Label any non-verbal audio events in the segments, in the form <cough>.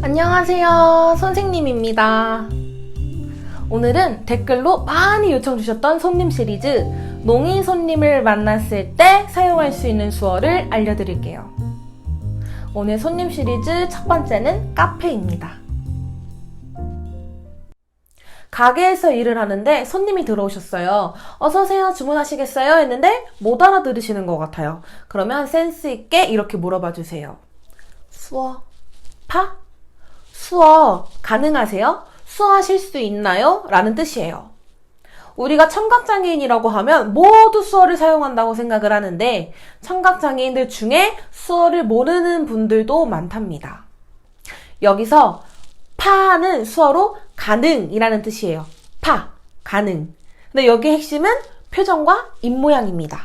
안녕하세요. 선생님입니다. 오늘은 댓글로 많이 요청 주셨던 손님 시리즈 농인 손님을 만났을 때 사용할 수 있는 수어를 알려드릴게요. 오늘 손님 시리즈 첫 번째는 카페입니다. 가게에서 일을 하는데 손님이 들어오셨어요. 어서오세요. 주문하시겠어요? 했는데 못 알아들으시는 것 같아요. 그러면 센스있게 이렇게 물어봐 주세요. 수어, 파? 수어 가능하세요? 수어하실 수 있나요? 라는 뜻이에요. 우리가 청각장애인이라고 하면 모두 수어를 사용한다고 생각을 하는데 청각장애인들 중에 수어를 모르는 분들도 많답니다. 여기서 파는 수어로 가능이라는 뜻이에요. 파, 가능. 근데 여기 핵심은 표정과 입모양입니다.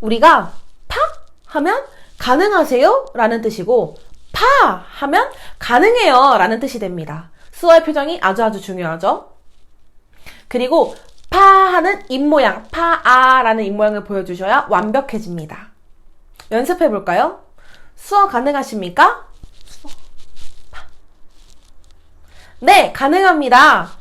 우리가 파 하면 가능하세요? 라는 뜻이고 파 하면 가능해요 라는 뜻이 됩니다. 수어의 표정이 아주 아주 중요하죠. 그리고 파 하는 입모양, 파아 라는 입모양을 보여주셔야 완벽해집니다. 연습해 볼까요? 수어 가능하십니까? 네, 가능합니다.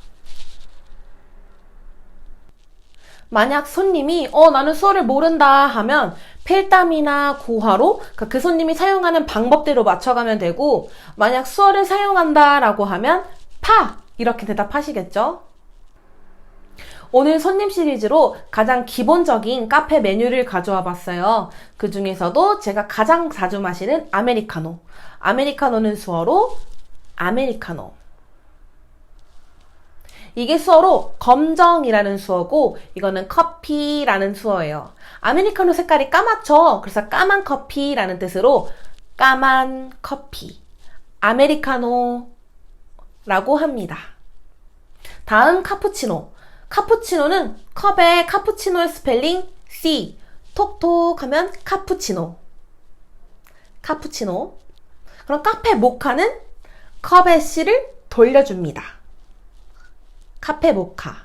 만약 손님이 어 나는 수어를 모른다 하면 필담이나 구화로 그러니까 그 손님이 사용하는 방법대로 맞춰가면 되고 만약 수어를 사용한다 라고 하면 파 이렇게 대답하시겠죠? 오늘 손님 시리즈로 가장 기본적인 카페 메뉴를 가져와 봤어요. 그 중에서도 제가 가장 자주 마시는 아메리카노. 아메리카노는 수어로 아메리카노. 이게 수어로 검정이라는 수어고 이거는 커피라는 수어예요. 아메리카노 색깔이 까맣죠? 그래서 까만 커피라는 뜻으로 까만 커피. 아메리카노라고 합니다. 다음 카푸치노. 카푸치노는 컵에 카푸치노의 스펠링 C. 톡톡 하면 카푸치노. 카푸치노. 그럼 카페 모카는 컵의 C를 돌려줍니다. 카페 모카.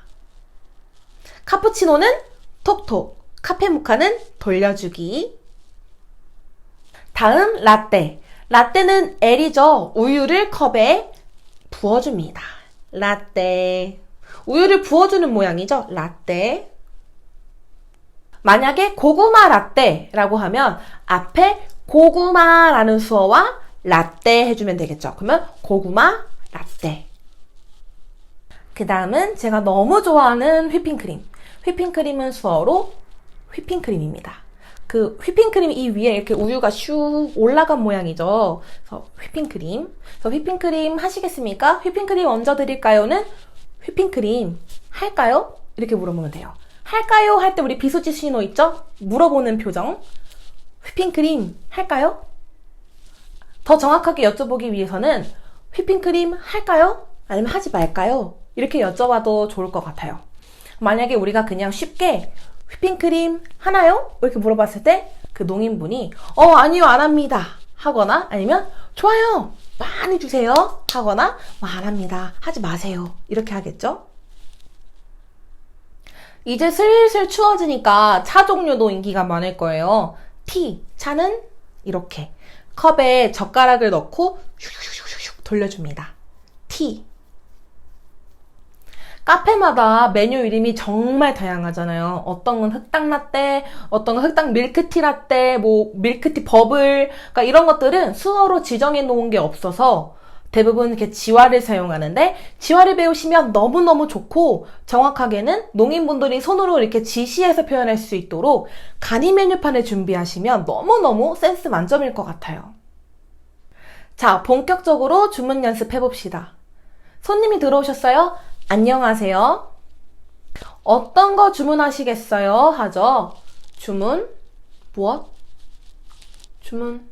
카푸치노는 톡톡. 카페 모카는 돌려주기. 다음 라떼. 라떼는 L이죠. 우유를 컵에 부어줍니다. 라떼. 우유를 부어주는 모양이죠. 라떼. 만약에 고구마 라떼라고 하면 앞에 고구마라는 수어와 라떼 해주면 되겠죠. 그러면 고구마 라떼. 그 다음은 제가 너무 좋아하는 휘핑크림. 휘핑크림은 수어로 휘핑크림입니다. 그 휘핑크림 이 위에 이렇게 우유가 슉 올라간 모양이죠. 그래서 휘핑크림. 그래서 휘핑크림 하시겠습니까? 휘핑크림 얹어 드릴까요?는 휘핑크림 할까요? 이렇게 물어보면 돼요. 할까요? 할 때 우리 비수지 신호 있죠? 물어보는 표정. 휘핑크림 할까요? 더 정확하게 여쭤보기 위해서는 휘핑크림 할까요? 아니면 하지 말까요? 이렇게 여쭤봐도 좋을 것 같아요. 만약에 우리가 그냥 쉽게 휘핑크림 하나요? 이렇게 물어봤을 때 그 농인분이 어 아니요 안 합니다 하거나 아니면 좋아요 많이 주세요 하거나 뭐안 합니다 하지 마세요 이렇게 하겠죠? 이제 슬슬 추워지니까 차 종류도 인기가 많을 거예요. 티, 차는 이렇게 컵에 젓가락을 넣고 돌려줍니다. 티. 카페마다 메뉴 이름이 정말 다양하잖아요. 어떤 건 흑당 라떼, 어떤 건 흑당 밀크티 라떼, 뭐 밀크티 버블, 그러니까 이런 것들은 수어로 지정해 놓은 게 없어서 대부분 이렇게 지화를 사용하는데 지화를 배우시면 너무너무 좋고 정확하게는 농인분들이 손으로 이렇게 지시해서 표현할 수 있도록 간이 메뉴판을 준비하시면 너무너무 센스 만점일 것 같아요. 자, 본격적으로 주문 연습해 봅시다. 손님이 들어오셨어요? 안녕하세요. 어떤 거 주문하시겠어요? 하죠. 주문, 무엇? 주문,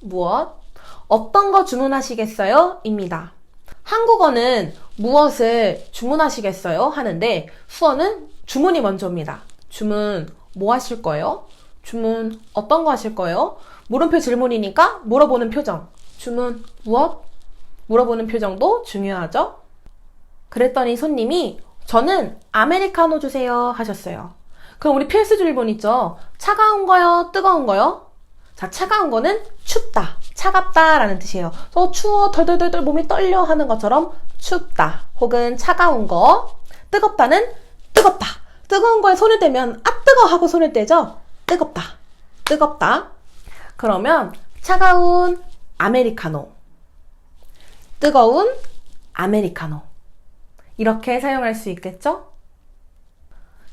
무엇? 어떤 거 주문하시겠어요? 입니다. 한국어는 무엇을 주문하시겠어요? 하는데 수어는 주문이 먼저입니다. 주문 뭐 하실 거예요? 주문 어떤 거 하실 거예요? 물음표 질문이니까 물어보는 표정. 주문 무엇? 물어보는 표정도 중요하죠? 그랬더니 손님이 저는 아메리카노 주세요 하셨어요. 그럼 우리 필수 질문 있죠? 차가운 거요? 뜨거운 거요? 자, 차가운 거는 춥다. 차갑다 라는 뜻이에요. 저 추워 덜덜덜덜 몸이 떨려 하는 것처럼 춥다 혹은 차가운 거 뜨겁다는 뜨겁다 뜨거운 거에 손을 대면 아 뜨거 하고 손을 떼죠 뜨겁다 뜨겁다 그러면 차가운 아메리카노 뜨거운 아메리카노 이렇게 사용할 수 있겠죠?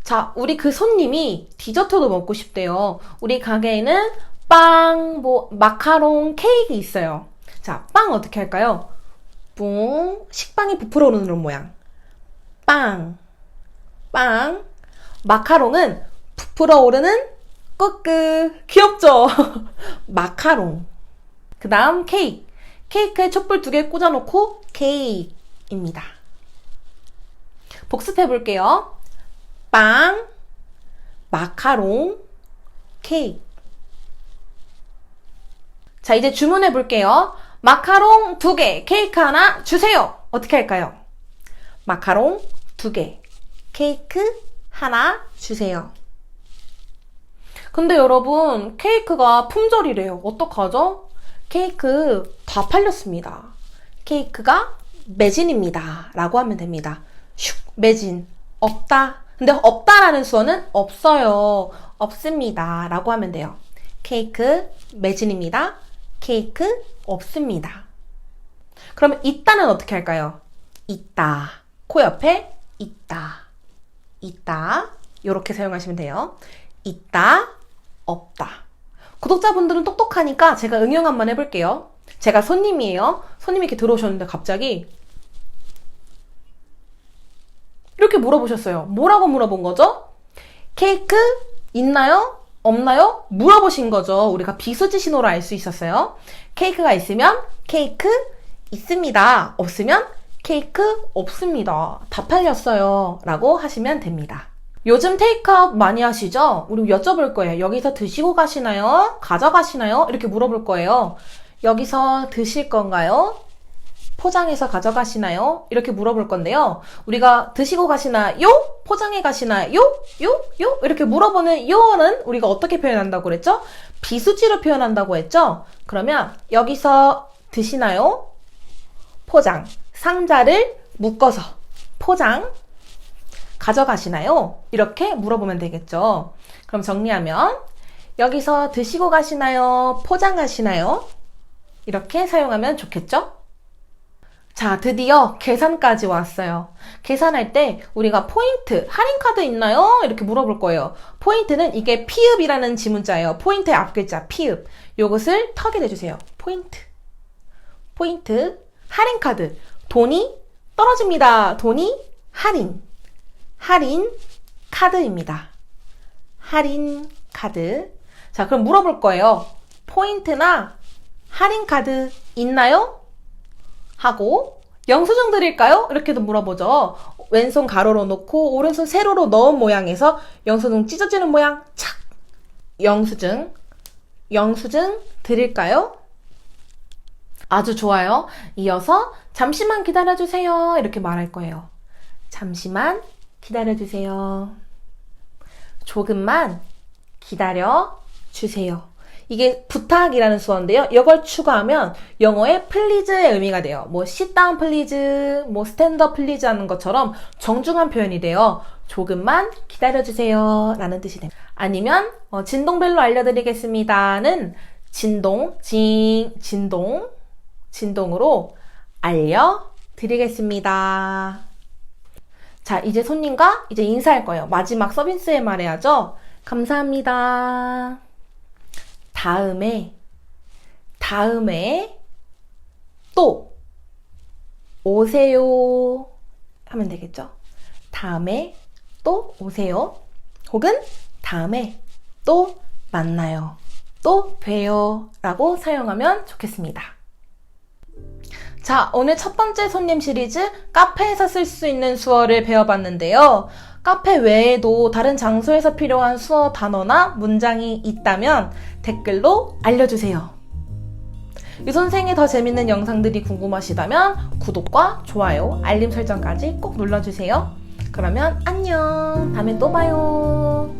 자, 우리 그 손님이 디저트도 먹고 싶대요. 우리 가게에는 빵, 뭐, 마카롱, 케이크 있어요. 자, 빵 어떻게 할까요? 뿡, 식빵이 부풀어 오르는 모양. 빵, 빵. 마카롱은 부풀어 오르는 끄끄. 귀엽죠? <laughs> 마카롱. 그 다음 케이크. 케이크에 촛불 두 개 꽂아놓고 케이크입니다. 복습해 볼게요. 빵, 마카롱, 케이크. 자, 이제 주문해 볼게요. 마카롱 두 개, 케이크 하나 주세요. 어떻게 할까요? 마카롱 두 개, 케이크 하나 주세요. 근데 여러분, 케이크가 품절이래요. 어떡하죠? 케이크 다 팔렸습니다. 케이크가 매진입니다. 라고 하면 됩니다. 슉, 매진. 없다. 근데 없다라는 수어는 없어요. 없습니다. 라고 하면 돼요. 케이크 매진입니다. 케이크 없습니다. 그러면 있다는 어떻게 할까요? 있다. 코 옆에 있다. 있다. 이렇게 사용하시면 돼요. 있다. 없다. 구독자분들은 똑똑하니까 제가 응용 한번 해볼게요. 제가 손님이에요. 손님이 이렇게 들어오셨는데 갑자기 이렇게 물어보셨어요. 뭐라고 물어본 거죠? 케이크 있나요? 없나요? 물어보신 거죠. 우리가 비수지 신호로 알 수 있었어요. 케이크가 있으면 케이크 있습니다. 없으면 케이크 없습니다. 다 팔렸어요. 라고 하시면 됩니다. 요즘 테이크아웃 많이 하시죠? 우리 여쭤볼 거예요. 여기서 드시고 가시나요? 가져가시나요? 이렇게 물어볼 거예요. 여기서 드실 건가요? 포장해서 가져가시나요? 이렇게 물어볼 건데요. 우리가 드시고 가시나요? 포장해 가시나요? 요? 요? 이렇게 물어보는 요는 우리가 어떻게 표현한다고 그랬죠? 비수지로 표현한다고 했죠? 그러면 여기서 드시나요? 포장. 상자를 묶어서 포장. 가져가시나요? 이렇게 물어보면 되겠죠. 그럼 정리하면 여기서 드시고 가시나요? 포장하시나요? 이렇게 사용하면 좋겠죠? 자, 드디어 계산까지 왔어요. 계산할 때 우리가 포인트, 할인카드 있나요? 이렇게 물어볼 거예요. 포인트는 이게 피읍이라는 지문자예요. 포인트의 앞글자, 피읍. 요것을 턱에 대주세요. 포인트. 포인트, 할인카드. 돈이 떨어집니다. 돈이 할인. 할인 카드입니다. 할인 카드. 자, 그럼 물어볼 거예요. 포인트나 할인 카드 있나요? 하고 영수증 드릴까요? 이렇게도 물어보죠. 왼손 가로로 놓고 오른손 세로로 넣은 모양에서 영수증 찢어지는 모양 착. 영수증. 영수증 드릴까요? 아주 좋아요. 이어서 잠시만 기다려 주세요. 이렇게 말할 거예요. 잠시만 기다려 주세요. 조금만 기다려 주세요. 이게 부탁이라는 수어인데요. 이걸 추가하면 영어의 플리즈의 의미가 돼요. 뭐 sit please, 뭐 up please 하는 것처럼 정중한 표현이 돼요. 조금만 기다려 주세요. 라는 뜻이 됩니다. 아니면 어, 진동벨로 알려드리겠습니다는 진동, 진, 진동, 진동으로 알려드리겠습니다. 자, 이제 손님과 이제 인사할 거예요. 마지막 서비스에 말해야죠. 감사합니다. 다음에, 다음에 또 오세요. 하면 되겠죠? 다음에 또 오세요. 혹은 다음에 또 만나요. 또 봬요. 라고 사용하면 좋겠습니다. 자, 오늘 첫 번째 손님 시리즈 카페에서 쓸 수 있는 수어를 배워봤는데요. 카페 외에도 다른 장소에서 필요한 수어 단어나 문장이 있다면 댓글로 알려주세요. 이 선생의 더 재밌는 영상들이 궁금하시다면 구독과 좋아요, 알림 설정까지 꼭 눌러주세요. 그러면 안녕. 다음에 또 봐요.